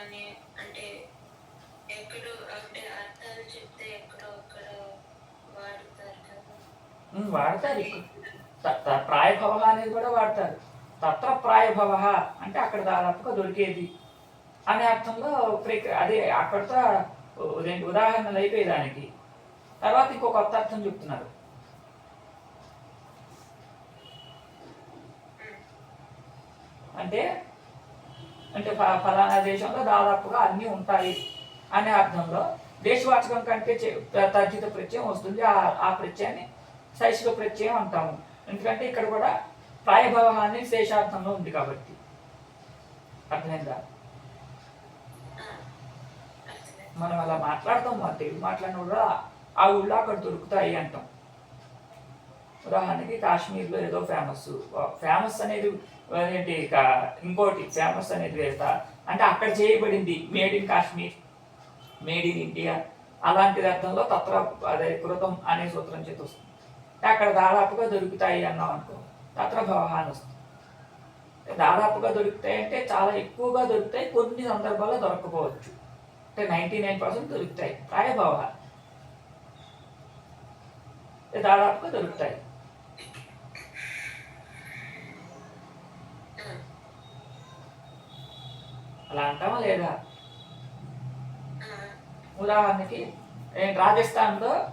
కానీ అంటే ఎక్కడో అంటే అర్థాలు చెప్తే ఎక్కడో అక్కడ వాడతారు కదా. వాడతారు ప్రాయభవ అనేది కూడా వాడతారు. తత్ర ప్రాయభవ అంటే అక్కడ దాదాపుగా దొరికేది అనే అర్థంలో ప్రిక- అదే అక్కడితో ఉదా- ఉదాహరణలు అయిపోయి దానికి తర్వాత ఇంకో కొత్త అర్థం చెప్తున్నారు. అంటే అంటే ఫలానా దేశంలో దాదాపుగా అన్నీ ఉంటాయి అనే అర్థంలో దేశవాచకం కంటే తర్జిత ప్రత్యయం వస్తుంది. ఆ ఆ ప్రత్యయాన్ని శైశిక ప్రత్యయం అంటాము. ఎందుకంటే ఇక్కడ కూడా ప్రాయభవ అని శేషార్థంలో ఉంది కాబట్టి. అర్థమైందా? మనం అలా మాట్లాడతాం మన తెలుగు మాట్లాడిన కూడా ఆ ఊళ్ళో అక్కడ దొరుకుతాయి అంటాం. ఉదాహరణకి కాశ్మీర్లో ఏదో ఫేమస్ ఫేమస్ అనేది ఏంటి ఇంకోటి ఫేమస్ అనేది వేస్తా. అంటే అక్కడ చేయబడింది made in Kashmir made in India అలాంటి అర్థంలో తత్ర అదే కృతం అనే సూత్రం చేతి వస్తుంది. అక్కడ దాదాపుగా దొరుకుతాయి అన్నాం అనుకో తత్ర భవహాన్ని వస్తుంది. దాదాపుగా దొరుకుతాయి అంటే చాలా ఎక్కువగా దొరుకుతాయి కొన్ని సందర్భాల్లో దొరకపోవచ్చు. అంటే నైంటీ నైన్ పర్సెంట్ దొరుకుతాయి ప్రాయభావ దాదాపుగా దొరుకుతాయి. అలా అంటామా లేదా? ఉదాహరణకి ఏంటి రాజస్థాన్లో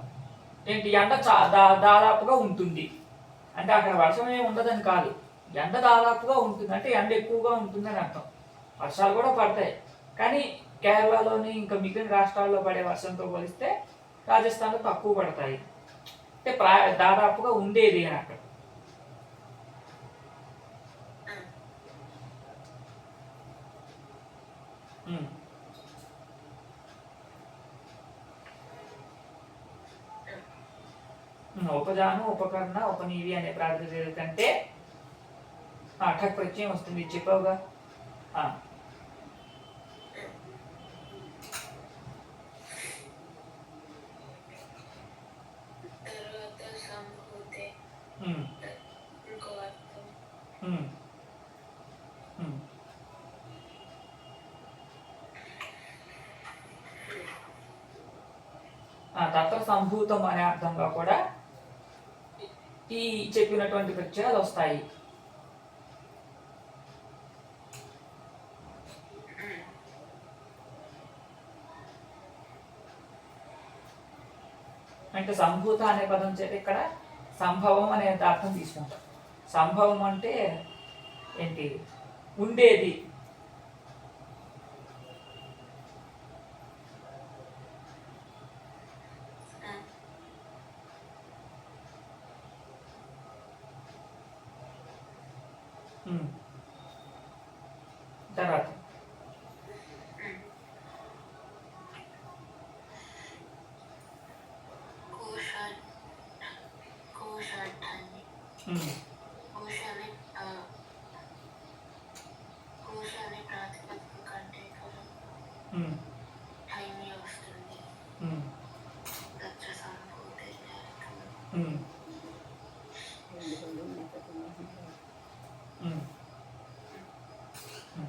ఏంటి ఎండ చా దా- దాదాపుగా ఉంటుంది. అంటే అక్కడ వర్షం ఏమి ఉండదని కాదు. ఎండ దాదాపుగా ఉంటుంది. అంటే ఎండ ఎక్కువగా ఉంటుందని అర్థం. వర్షాలు కూడా పడతాయి. కానీ కేరళలోని ఇంకా మిగిలిన రాష్ట్రాల్లో పడే వర్షంతో పోలిస్తే రాజస్థాన్లో తక్కువ పడతాయి. అంటే ప్రా దాదాపుగా ఉండేది అని అక్కడ. ఉపజాను ఉపకరణ ఉపనీవి అనే కంటే ఆ, ఠక్ ప్రత్యయం వస్తుంది. చెప్పావుగా? తత్ర సంభూతం అనే అర్థంగా కూడా ఈ చెప్పినటువంటి ప్రత్యయాలు వస్తాయి. అంటే సంభూత అనే పదం చేత ఇక్కడ సంభవం అనే అర్థం తీసుకుంటాం. సంభవం అంటే ఏంటి? ఉండేది.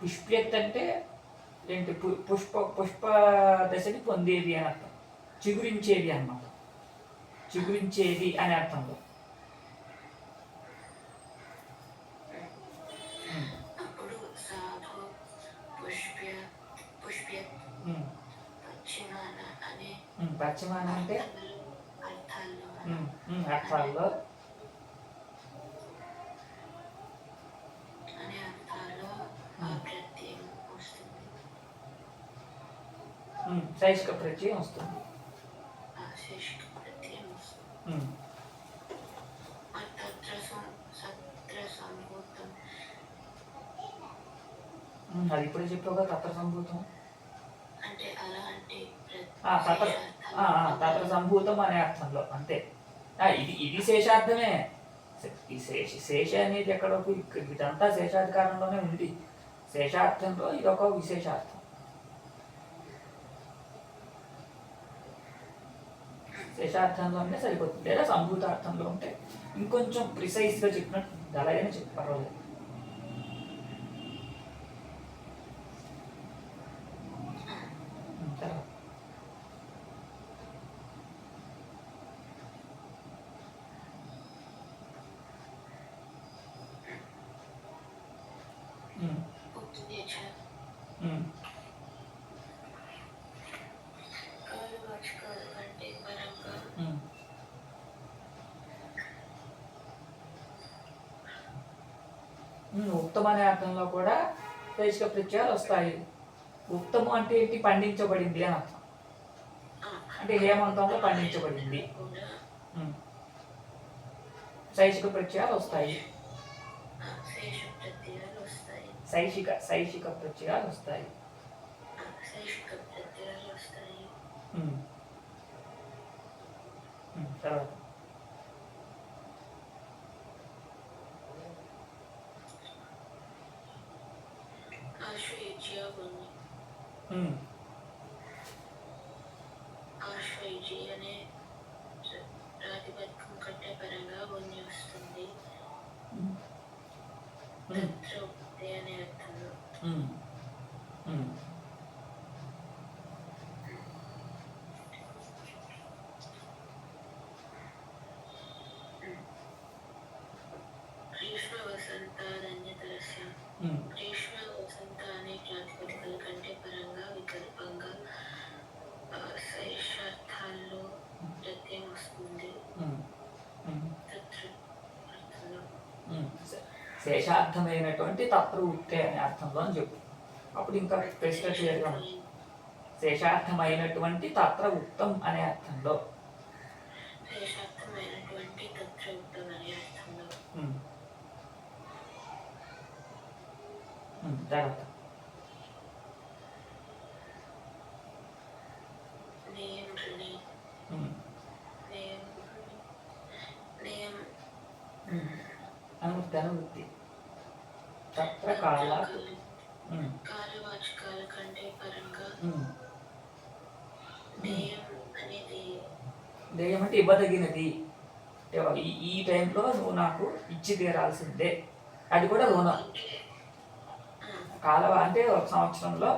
పుష్ప్యత్ అంటే ఏంటి? పుష్ప పుష్ప దశని పొందేది అని అర్థం. చిగురించేది అన్నమాట. చిగురించేది అనే అర్థంలో. పశ్చిమాన అంటే అర్థాల్లో ఉమ్, ఉమ్, అర్థాల్లో అనే అర్థాల్లో ఆ ప్రత్యయం వస్తుంది ఉమ్, శైష్క ప్రత్యయం వస్తుంది ఆ శేషిక ప్రత్యయం వస్తుంది ఉమ్, తత్ర సం- సత్ర సంభూతం ఉమ్, అది ఇప్పుడే చెప్పావుగా తత్ర సంభూతం అంటే అలా అంటే ఆ, తత్ర ఆ, ఆ, తత్ర సంభూతం అనే అర్థంలో అంతే ఆ, ఇది ఇది శేషార్థమే ఈ శేష శేష అనేది ఎక్కడో ఇదంతా శేషాధికారంలోనే ఉంది శేషార్థంలో ఇది ఒక విశేషార్థం శేషార్థంలో ఉంటే సరిపోతుంది. లేదా సంభూతార్థంలో ఉంటే ఇంకొంచెం ప్రిసైజ్గా చెప్పినట్టు అలాగే అలాగనే చెప్పి పర్వాలేదు. అనే అర్థంలో కూడా శైషిక ప్రత్యయాలు వస్తాయి. ఉక్తము అంటే ఏంటి? పండించబడింది అని అర్థం. అంటే హేమంతంలో పండించబడింది. శైషిక ప్రత్యయాలు వస్తాయి. శైషిక శైషిక ప్రత్యయాలు వస్తాయి. తర్వాత. Mm. శేషార్థమైనటువంటి తత్ర ఉక్తే అనే అర్థంలో అని చెప్పు. అప్పుడు ఇంకా ప్రశ్న క్లియర్గా ఉంది. శేషార్థమైనటువంటి తత్ర ఉక్తం అనే అర్థంలో. తర్వాత నేయం రుణి. ఉమ్, కాలవాచకాల కంటే పరంగా దెయ్యం అంటే ఇవ్వదగినది. ఈ ఈ టైంలో నువ్వు నాకు ఇచ్చి తీరాల్సిందే. అది కూడా రుణం కాలవ అంటే ఒక సంవత్సరంలో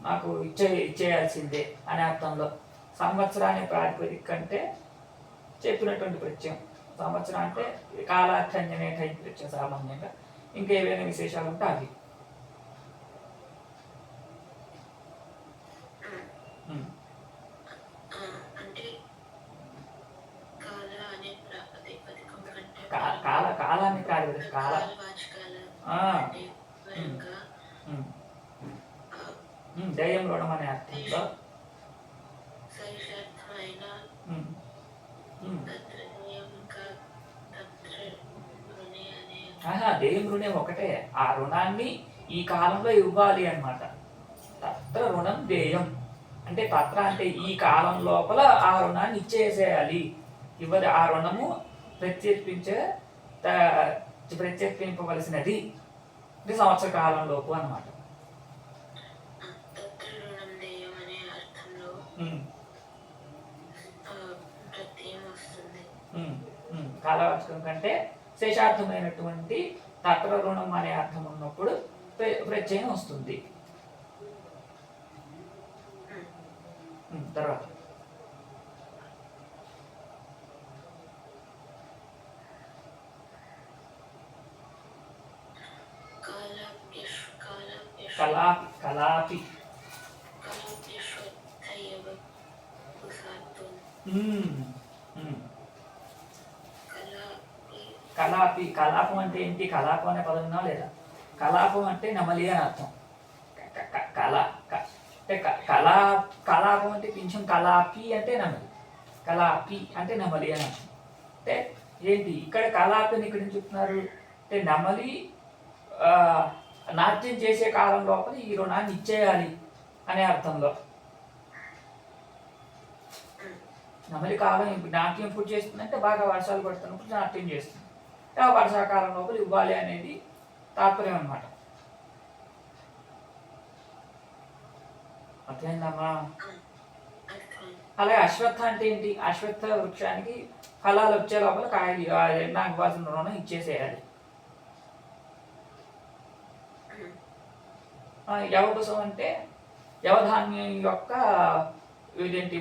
నాకు ఇచ్చే ఇచ్చేయాల్సిందే అనే అర్థంలో. సంవత్సరాన్ని ప్రాతిపదిక అంటే చెప్పినటువంటి ప్రత్యయం సంవత్సరం అంటే కాలార్థంజనే టైం ప్రత్యయం సామాన్యంగా. ఇంకా ఏవైనా విశేషాలు ఉంటే అంటే కాల కాలాన్ని ప్రాతిపదిక కాల దయ్యం రుణం అనే అర్థంలో దెయ్యం రుణం ఒకటే. ఆ రుణాన్ని ఈ కాలంలో ఇవ్వాలి అన్నమాట. తత్ర రుణం దేయం. అంటే తత్ర అంటే ఈ కాలం లోపల ఆ రుణాన్ని ఇచ్చేసేయాలి. ఇవ్వదు ఆ రుణము ప్రత్యర్పించే త- ప్రత్యర్పింపవలసినది. అంటే సంవత్సర కాలం లోపు అనమాట కాలవాచకం కంటే శేషార్థమైనటువంటి తత్ర రుణం అనే అర్థం ఉన్నప్పుడు ప్ర- ప్రత్యయం వస్తుంది. తర్వాత. కలాపి కలాపి. కలాపి కలాపం అంటే ఏంటి? కలాపం అనే పదం విన్నా లేదా? కలాపం అంటే నమలి అని అర్థం. క- క- క- అంటే కళా కళాపం కలాపం అంటే కొంచెం కలాపి అంటే నమలి. కలాపి అంటే నమలి అని అర్థం. అంటే ఏంటి? ఇక్కడ కలాపిని ఇక్కడ చెప్తున్నారు అంటే నమలి నాట్యం చేసే కాలం లోపల ఈ రుణాన్ని ఇచ్చేయాలి అనే అర్థంలో. నెమలి కాలం నాట్యం ఎప్పుడు చేస్తుందంటే బాగా వర్షాలు పడుతున్నప్పుడు నాట్యం చేస్తుంది. వర్షాకాలం లోపల ఇవ్వాలి అనేది తాత్పర్యం అనమాట అర్థమైందమ్మా? అలాగే అశ్వత్థ అంటే ఏంటి? అశ్వత్థ వృక్షానికి ఫలాలు వచ్చే లోపల కాయలు ఎండాకు నాకు రుణం ఇచ్చేసేయాలి. యవకుసం అంటే యవధాన్యం యొక్క ఇదేంటి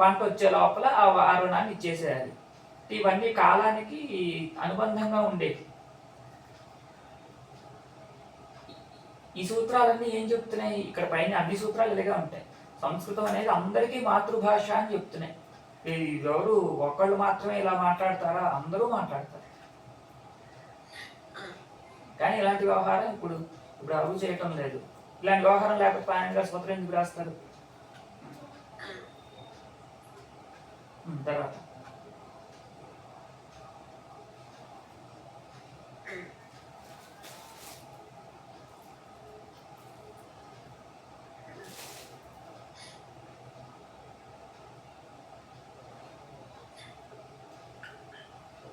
పంట వచ్చే లోపల ఆ రుణాన్ని ఇచ్చేసేయాలి. ఇవన్నీ కాలానికి అనుబంధంగా ఉండేవి. ఈ సూత్రాలన్నీ ఏం చెప్తున్నాయి? ఇక్కడ పైన అన్ని సూత్రాలు ఇలాగే ఉంటాయి. సంస్కృతం అనేది అందరికీ మాతృభాష అని చెప్తున్నాయి. ఎవరు ఒక్కళ్ళు మాత్రమే ఇలా మాట్లాడతారా? అందరూ మాట్లాడతారు. కానీ ఇలాంటి వ్యవహారం ఇప్పుడు ఇప్పుడు అరువు చేయటం లేదు. ఇలాంటి వ్యవహారం లేకపోతే పాయన గారు ఎందుకు రాస్తారు? తర్వాత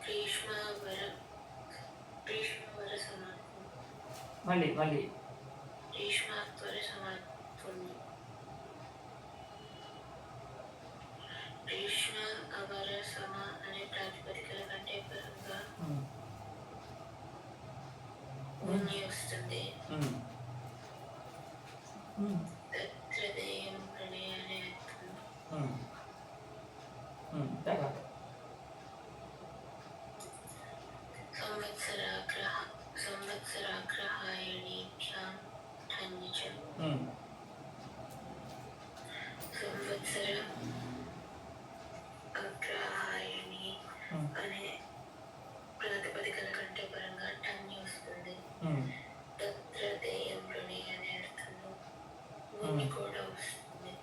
గ్రీష్మ వర గ్రీష్మ వర సమాప్తం మళ్ళీ మళ్ళీ గ్రీష్మాత్వర సమాప్తం గ్రీష్మ అవర సమ అనే ప్రాతిపదికల కంటే పరంగా ఉమ్, ఉన్ని వస్తుంది ఉమ్, ఉమ్, తత్రదేయం ప్రణయ అనే అర్థం ఉమ్, ఉమ్, తర్వాత సంవత్సరాగ్రహ సంవత్సరాగ్రహాయణీభ్యాం ధన్యచం ఉమ్, సంవత్సర అగ్రహాయణి ఉమ్, అనే ప్రాతిపదికల కంటే పరంగా టన్య వస్తుంది ఉమ్, తత్ర దేయం ప్రణయ అనే అర్థంలో ఉన్ని కూడా వస్తుంది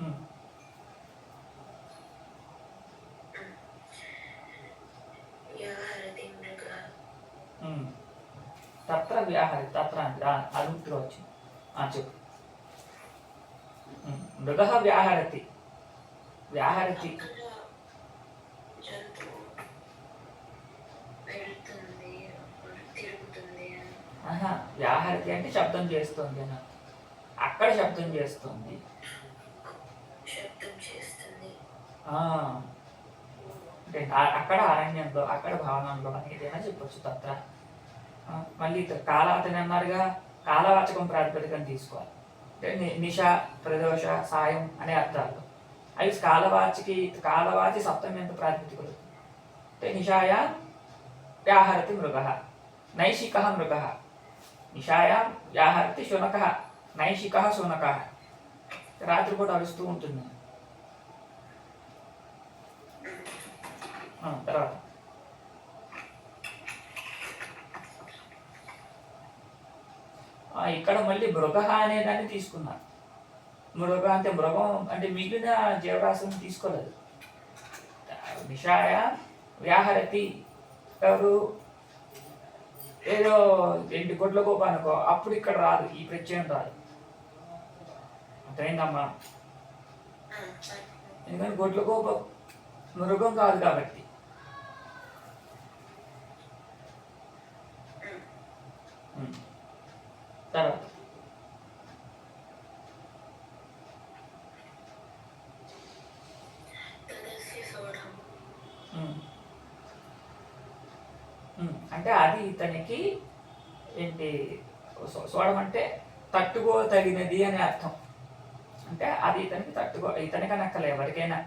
ఉమ్, వ్యాహరతి మృగ ఉమ్. తత్ర వ్యాహరి తత్ర అంటే ఆ, వచ్చింది ఆ, చెప్పు మృగ వ్యాహరతి వ్యాహరతి వ్యాహరతి అంటే శబ్దం చేస్తుంది అని అక్కడ శబ్దం చేస్తుంది. అంటే అక్కడ అరణ్యంలో అక్కడ భవనంలో అని ఏదైనా చెప్పొచ్చు తత్ర. మళ్ళీ ఇత- కాలాతని అన్నారుగా కాలవాచకం ప్రాతిపదికన తీసుకోవాలి. అంటే నిష ప్రదోష సాయం అనే అర్థాలు. అవి కాలవాచికి కాలవాచి సప్తమ్యంత ప్రాతిపదికలు అంటే నిషాయ వ్యాహరతి మృగ నైషిక మృగ. నిషాయ వ్యాహరతి శునక నైషిక శునక. రాత్రిపూట అరుస్తూ ఉంటుంది తర్వాత. ఇక్కడ మళ్ళీ మృగ అనే దాన్ని తీసుకున్నారు. మృగ అంటే మృగం అంటే మిగిలిన జీవరాశిని తీసుకోలేదు. నిషాయ వ్యాహరతి. ఎవరు? ఏదో ఎంటి కొట్ల గోప అనుకో అప్పుడు ఇక్కడ రాదు ఈ ప్రత్యయం రాదు. అర్థమైందమ్మా? ఎందుకంటే గొడ్ల గోప మృగం కాదు కాబట్టి. తర్వాత. అంటే అది ఇతనికి ఏంటి సోడం అంటే తట్టుకో తగినది అనే అర్థం. అంటే అది ఇతనికి తట్టుకో ఇతనికి నక్కలే ఎవరికైనా.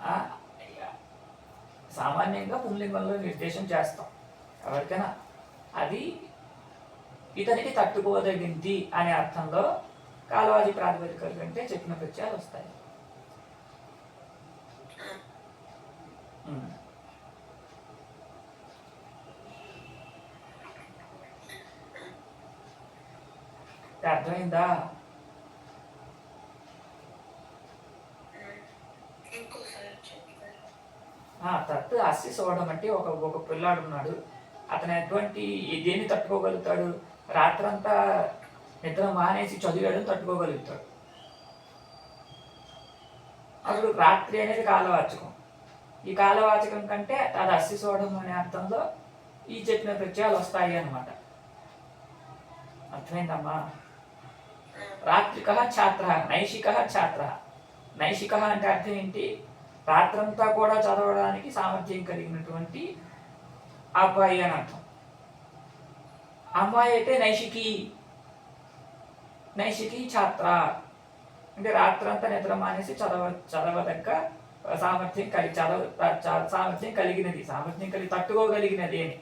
ఆ, సామాన్యంగా పుంలింగంలో నిర్దేశం చేస్తాం. ఎవరికైనా. అది ఇతనికి తట్టుకోదగింది అనే అర్థంలో కాలవాది ప్రాతిపదికలు కంటే చెప్పిన ప్రత్యయాలు వస్తాయి. అర్థమైందా? ఆ, తత్ అస్సి సోడం అంటే ఒక ఒక పిల్లాడు ఉన్నాడు అతను ఎటువంటి దేన్ని తట్టుకోగలుగుతాడు? రాత్రంతా నిద్ర మానేసి చదివేయడం తట్టుకోగలుగుతాడు. అప్పుడు రాత్రి అనేది కాలవాచకం. ఈ కాలవాచకం కంటే అది అస్సి చూడడం అనే అర్థంలో ఈ చెప్పిన ప్రత్యయాలు వస్తాయి అన్నమాట. అర్థమైందమ్మా? రాత్రిక ఛాత్ర నైషిక ఛాత్ర. నైషిక అంటే అర్థం ఏంటి? రాత్రంతా కూడా చదవడానికి సామర్థ్యం కలిగినటువంటి అబ్బాయి అని అర్థం. అమ్మాయి అయితే నైషికి నైషికి ఛాత్ర. అంటే రాత్రంతా నిద్ర మానేసి చదవ చదవదక్క సామర్థ్యం కలిగి చదవ చ- సామర్థ్యం కలిగినది. సామర్థ్యం కలిగి తట్టుకోగలిగినది అని.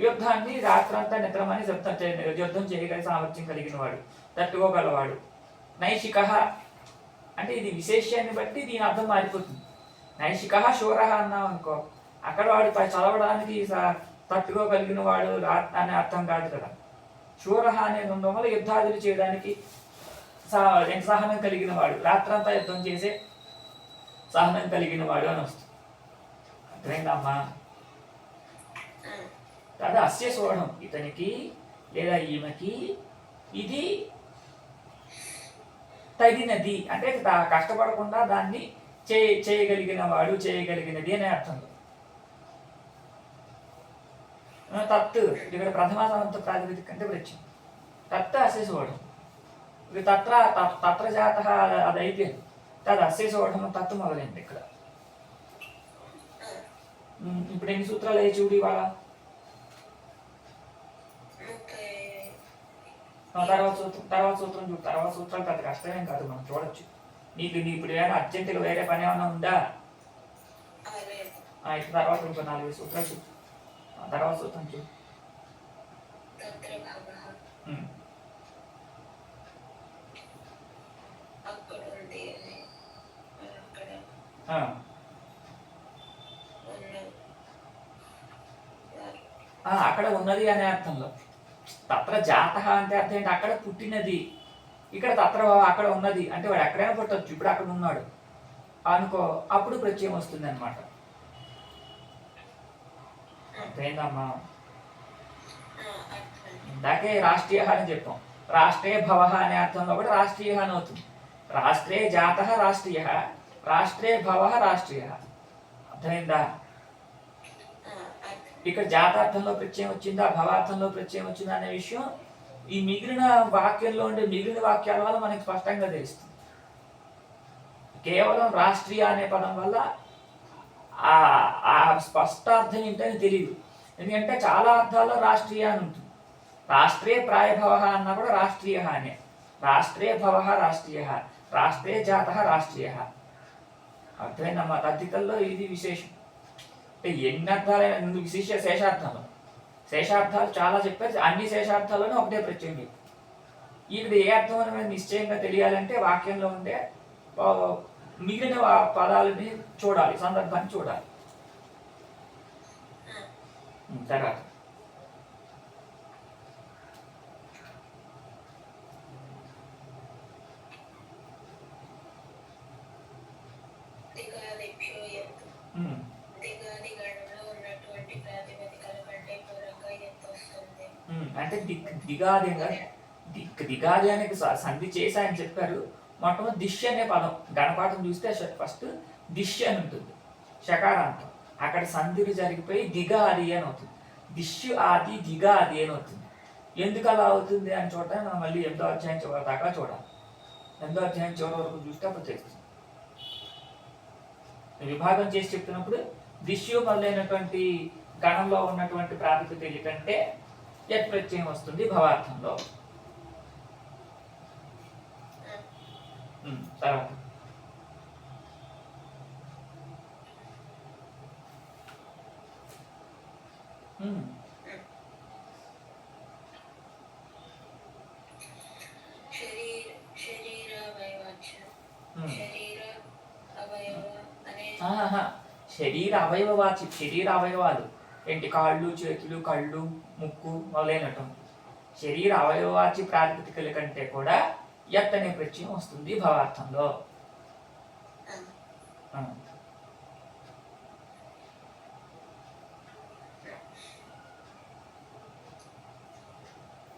యుద్ధాన్ని రాత్రంతా నిద్రమాని యుద్ధం చే- యుద్ధం చేయగల సామర్థ్యం కలిగిన వాడు తట్టుకోగలవాడు. నైషిక అంటే ఇది విశేషాన్ని బట్టి దీని అర్థం మారిపోతుంది. నైషిక శూర అన్నాం అనుకో అక్కడ వాడు చదవడానికి తట్టుకోగలిగిన వాడు అనే అర్థం కాదు కదా. శూర అనేది ఉండడం వల్ల యుద్ధాదులు చేయడానికి సహనం కలిగిన వాడు. రాత్రంతా యుద్ధం చేసే సహనం కలిగిన వాడు అని వస్తుంది. అర్థమైందమ్మా? కాదు అస్య సోఢం ఇతనికి లేదా ఈమెకి ఇది తగినది. అంటే కష్టపడకుండా దాన్ని చేయ చేయగలిగిన వాడు చేయగలిగినది అనే అర్థంలో ఆ, తత్తు ఇక్కడ ప్రథమ సమంత ప్రాతిపదిక అంటే వచ్చింది తత్త అస్యసోఢం ఇది తత్ర త- తత్ర జాత అది అయిపోయింది. అది తత్తు మొదలైంది ఇక్కడ. ఇప్పుడు ఎన్ని సూత్రాలు అయ్యి చూడు ఇవాళ? తర్వాత సూత్రం తర్వాత సూత్రం చూడు. తర్వాత సూత్రాలు పెద్ద కష్టమేం కాదు మనం చూడొచ్చు. నీకు నీ ఇప్పుడు ఏమైనా అర్జెంటుగా వేరే పని ఏమైనా ఉందా? ఆ, ఇప్పుడు తర్వాత ఇంకో నాలుగు సూత్రాలు చూడు తర్వాత సూత్రం ఆ, అక్కడ ఉన్నది అనే అర్థంలో. తత్ర జాత అంటే అర్థం ఏంటి? అక్కడ పుట్టినది. ఇక్కడ తత్ర అక్కడ ఉన్నది. అంటే వాడు ఎక్కడైనా పుట్టొచ్చు. ఇప్పుడు అక్కడ ఉన్నాడు. అనుకో అప్పుడు ప్రత్యయం వస్తుంది అనమాట అర్థమైందమ్మా ఇందాకే రాష్ట్రీయ అని చెప్పాం. రాష్ట్రే భవ అనే అర్థంలో కూడా రాష్ట్రీయ అని అవుతుంది. రాష్ట్రే జాత రాష్ట్రీయ రాష్ట్రే భవ రాష్ట్రీయ అర్థమైందా? ఇక్కడ జాతార్థంలో ప్రత్యయం వచ్చిందా భవార్థంలో ప్రత్యయం వచ్చిందా అనే విషయం ఈ మిగిలిన వాక్యంలో ఉండే మిగిలిన వాక్యాల వల్ల మనకి స్పష్టంగా తెలుస్తుంది. కేవలం రాష్ట్రీయ అనే పదం వల్ల ఆ ఆ స్పష్టార్థం ఏంటని తెలియదు ఎందుకంటే చాలా అర్థాల్లో రాష్ట్రీయ అని ఉంటుంది. రాష్ట్రే ప్రాయభవ అన్నా కూడా రాష్ట్రీయ అనే. రాష్ట్రే భవ రాష్ట్రీయ. రాష్ట్రే జాత రాష్ట్రీయ. అర్థమైందమ్మా తద్దికల్లో ఇది విశేషం. అంటే ఎన్ని అర్థాలైన ముందు విశేష శేషార్థాలు. శేషార్థాలు చాలా చెప్పారు. అన్ని శేషార్థాల్లోనే ఒకటే ప్రత్యయం చెప్పు ఇక్కడ ఏ అర్థం అనేది నిశ్చయంగా తెలియాలంటే వాక్యంలో ఉండే మిగిలిన పదాలని చూడాలి సందర్భాన్ని చూడాలి ఉం, తర్వాత దిగాదిభ్యో ఎంతు ఉం, దిగాది గణంలో ఉన్నటువంటి ప్రాతిపదికల కంటే పూర్వంగా ఎంత వస్తుంది ఉం, అంటే దిక్ దిగాది దిక్ దిగాది అనే సంధి చేశాయని చెప్పారు. మొట్టమొదటి దిశ్ అనే పదం. గణపాఠం చూస్తే ఫస్ట్ దిశ్ అని ఉంటుంది. షకారాంతం. అక్కడ సంధిలు జరిగిపోయి దిగాది అని అవుతుంది. దిష్యు ఆది దిగాది అని అవుతుంది. ఎందుకు అలా అవుతుంది అని చూడటం మనం మళ్ళీ ఎంతో అధ్యాయం చివరి దాకా చూడాలి. ఎంతో అధ్యాయం చివరి వరకు చూస్తే అప్పుడు తెలుస్తుంది. విభాగం చేసి చెప్తున్నప్పుడు దిష్యు మొదలైనటువంటి గణంలో ఉన్నటువంటి ప్రాతిపదిక ఏంటంటే యత్ ప్రత్యయం వస్తుంది భవార్థంలో. తర్వాత. శరీర అవయవ ఆహా. శరీర అవయవాలు. ఏంటి? కాళ్ళు చేతులు కళ్ళు ముక్కు మొదలైనటు శరీర అవయవాచి ప్రాతిపదికల కంటే కూడా యత్ అనే ప్రత్యయం వస్తుంది భవార్థంలో.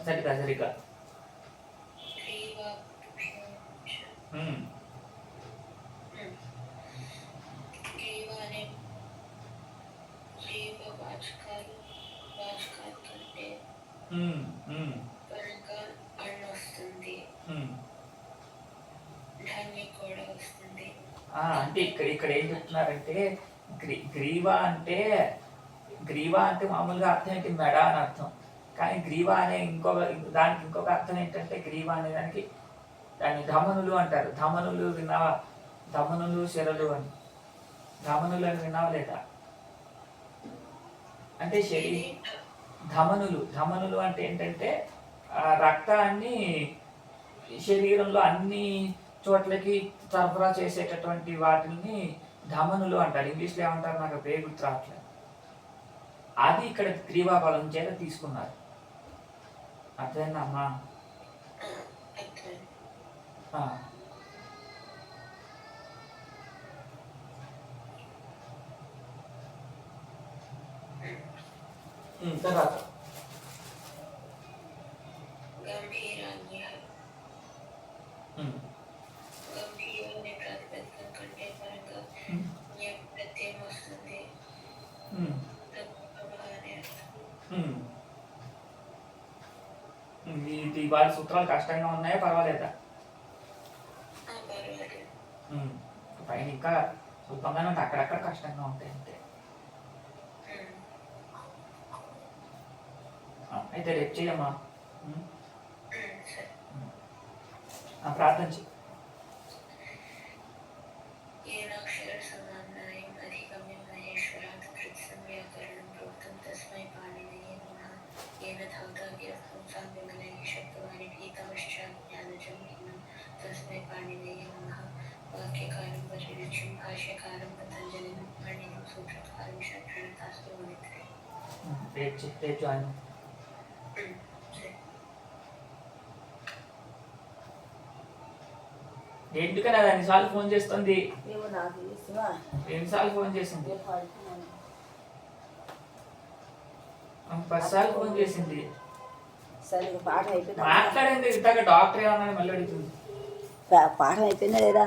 వస్తుంది hmm. hmm, hmm. ఆ, అంటే ఇక్కడ ఇక్కడ ఏం చెప్తున్నారంటే గ్రీ గ్రీవా అంటే గ్రీవా అంటే మామూలుగా అర్థం ఏంటి? మెడ అని అర్థం. కానీ గ్రీవ అనే ఇంకొక దానికి ఇంకొక అర్థం ఏంటంటే గ్రీవ అనే దానికి దాన్ని ధమనులు అంటారు. ధమనులు విన్నావా? ధమనులు శరలు అని. ధమనులు అని విన్నావా లేదా? అంటే శరీ ధమనులు ధమనులు అంటే ఏంటంటే రక్తాన్ని శరీరంలో అన్ని చోట్లకి సరఫరా చేసేటటువంటి వాటిని ధమనులు అంటారు. ఇంగ్లీష్లో ఏమంటారు? నాకు పేరు గుర్తు రావట్లేదు అది ఇక్కడ క్రీవాబలం చేత తీసుకున్నారు. అర్థమైందమ్మా అర్థం ఆ. ఉమ్, తర్వాత గంభీరాన్య సూత్రాలు కష్టంగా ఉన్నాయా పర్వాలేదా? పైన ఇంకా సులభంగానే ఉంటాయి అక్కడక్కడ కష్టంగా ఉంటాయి అంతే. అయితే రేపు చేయమ్మా. ప్రార్థన చెయ్యి పాణినీయం వాక్యకారం పరిరక్షం ఫోన్ చేస్తుంది. ఎన్నిసార్లు ఫోన్ చేసింది? పదిసార్లు ఫోన్ చేసింది. మాట్లాడింది ఇంతక డాక్టర్ ఏమన్నా మళ్ళీ అడుగుతుంది. పాఠం అయిపోయిందా లేదా?